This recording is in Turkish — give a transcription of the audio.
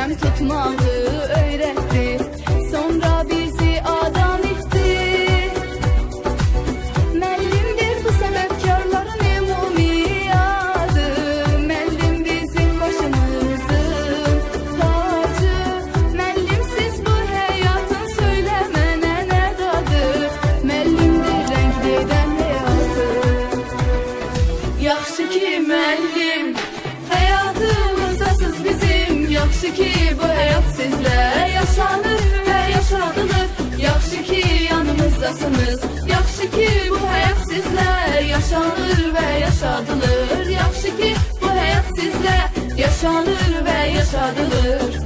Tepem tutmalı öğretti. Sonra bizi adam itti Mellimdir bu sebepkarların emumi adı. Mellim bizim başımızın tacı. Mellimsiz bu hayatın söylemene ne dadı? Mellimdir renk deden hayatı Yaxşı ki mellim Yaxşı ki bu həyat sizlə yaşanır və yaşadılır Yaxşı ki yanımızdasınız. Yaxşı ki bu həyat sizlə yaşanır və yaşadılır Yaxşı ki bu həyat sizlə yaşanır və yaşadılır